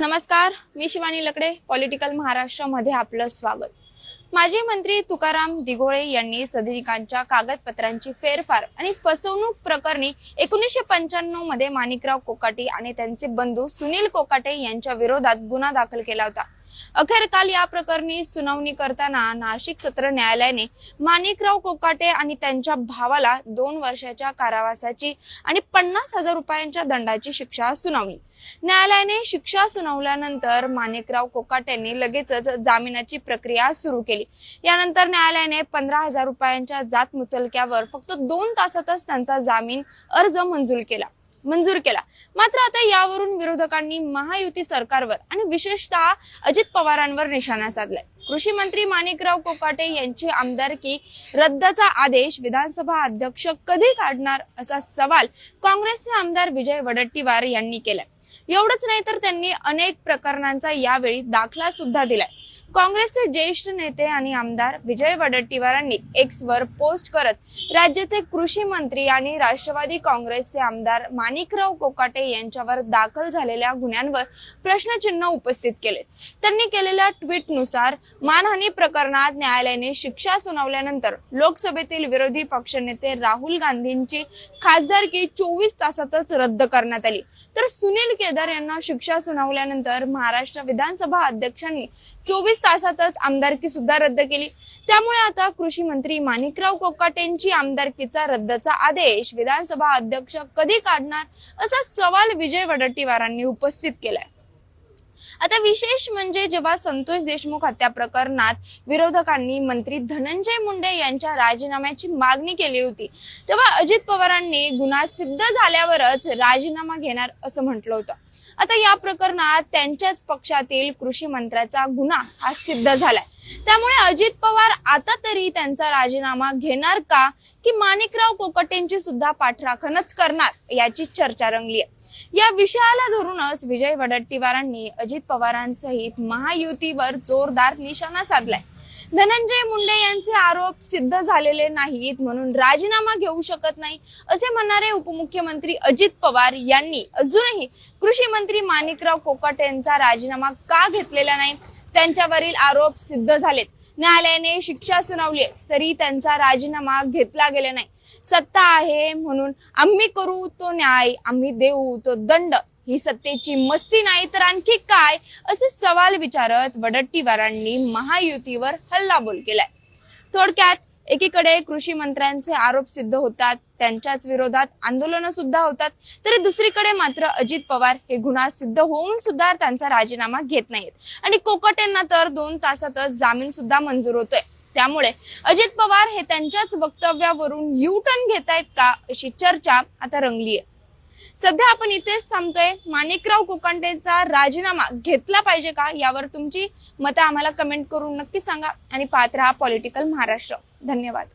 नमस्कार मी शिवानी लकडे पॉलिटिकल महाराष्ट्रामध्ये आपलं स्वागत. माजी मंत्री तुकाराम दिघोळे यांनी सदनिकांच्या कागदपत्रांची फेरफार आणि फसवणूक प्रकरणी एकोणीसशे पंच्याण्णवमध्ये माणिकराव कोकाटे आणि त्यांचे बंधू सुनील कोकाटे यांच्या विरोधात गुन्हा दाखल केला होता. अखेर काल या प्रकरणी सुनावणी करताना नाशिक सत्र न्यायालयाने माणिकराव कोकाटे आणि त्यांच्या भावाला दोन वर्षाच्या कारावासाची आणि पन्नास हजार रुपयांच्या दंडाची शिक्षा सुनावली. न्यायालयाने शिक्षा सुनावल्यानंतर माणिकराव कोकाटेंनी लगेचच जामिनाची प्रक्रिया सुरू केली. यानंतर न्यायालयाने पंधरा हजार रुपयांच्या जात मुचलक्यावर फक्त दोन तासातच त्यांचा जामीन अर्ज मंजूर केला. मंजूर केला. मात्र आता यावरून विरोधकांनी महायुती सरकारवर आणि विशेषतः अजित पवारांवर निशाणा साधलाय. कृषी मंत्री माणिकराव कोकाटे यांची आमदारकी रद्दचा आदेश विधानसभा अध्यक्ष कधी काढणार असा सवाल काँग्रेसचे आमदार विजय वडट्टीवार यांनी केलाय. एवढंच नाही तर त्यांनी अनेक प्रकरणांचा यावेळी दाखला सुद्धा दिलाय. काँग्रेसचे ज्येष्ठ नेते आणि आमदार विजय वडट्टीवारांनी एक्स वर पोस्ट करत राज्याचे कृषी मंत्री आणि राष्ट्रवादी काँग्रेसचे आमदार माणिकराव कोकाटे यांच्यावर दाखल झालेल्या गुन्ह्यांवर प्रश्नचिन्ह उपस्थित केले. त्यांनी केलेल्या ट्विटनुसार मानहानी प्रकरणात न्यायालयाने शिक्षा सुनावल्यानंतर लोकसभेतील विरोधी पक्षनेते राहुल गांधींची खासदारकी चोवीस तासातच रद्द करण्यात आली. तर सुनील केदार यांना शिक्षा सुनावल्यानंतर महाराष्ट्र विधानसभा अध्यक्षांनी चोवीस तासातच आमदारकी सुद्धा रद्द केली. त्यामुळे आता कृषी मंत्री माणिकराव कोकाटेंची आमदारकीचा रद्दचा आदेश विधानसभा अध्यक्ष कधी काढणार असा सवाल विजय वडट्टीवारांनी उपस्थित केलाय. आता विशेष म्हणजे जेव्हा संतोष देशमुख हत्या प्रकरणात विरोधकांनी मंत्री धनंजय मुंडे यांच्या राजीनाम्याची मागणी केली होती तेव्हा अजित पवारांनी गुन्हा सिद्ध झाल्यावरच राजीनामा घेणार असं म्हटलं होतं. आता या प्रकरणात त्यांच्याच पक्षातील कृषी मंत्र्याचा गुन्हा हा सिद्ध झालाय. त्यामुळे अजित पवार आता तरी त्यांचा राजीनामा घेणार का? की माणिकराव कोकटेंची सुद्धा पाठराखणच करणार याची चर्चा रंगली आहे या विषयाला धरूनच विजय वडट्टीवारांनी अजित पवारांसहित महायुतीवर जोरदार निशाणा साधलाय. धनंजय मुंडे यांचे आरोप सिद्ध झालेले नाहीत म्हणून राजीनामा घेऊ शकत नाही असे म्हणणारे उपमुख्यमंत्री अजित पवार यांनी अजूनही कृषी मंत्री माणिकराव कोकाटे यांचा राजीनामा का घेतलेला नाही? त्यांच्यावरील आरोप सिद्ध झालेत. न्यायालयाने शिक्षा सुनावली तरी त्यांचा राजीनामा घेतला गेला नाही. सत्ता आहे म्हणून आम्ही करू तो न्याय आम्ही देऊ तो दंड. ही सत्तेची मस्ती नाही तर आणखी काय? असे सवाल विचारत वडट्टीवारांनी महायुतीवर हल्लाबोल केलाय. थोडक्यात एकीकडे कृषी मंत्र्यांचे आरोप सिद्ध होतात त्यांच्याच विरोधात आंदोलनं सुद्धा होतात तरी दुसरीकडे मात्र अजित पवार हे गुन्हा सिद्ध होऊन सुद्धा त्यांचा राजीनामा घेत नाहीत. आणि कोकटेंना तर दोन तासातच जामीन सुद्धा मंजूर होतोय. त्यामुळे अजित पवार हे त्यांच्याच वक्तव्यावरून यू टर्न घेतायत का अशी चर्चा आता रंगली आहे सध्या आपण इथेच थांबतोय. माणिकराव कोकांटेचा राजीनामा घेतला पाहिजे का? यावर तुमची मतं आम्हाला कमेंट करून नक्की सांगा आणि पाहत राहा पॉलिटिकल महाराष्ट्र धन्यवाद.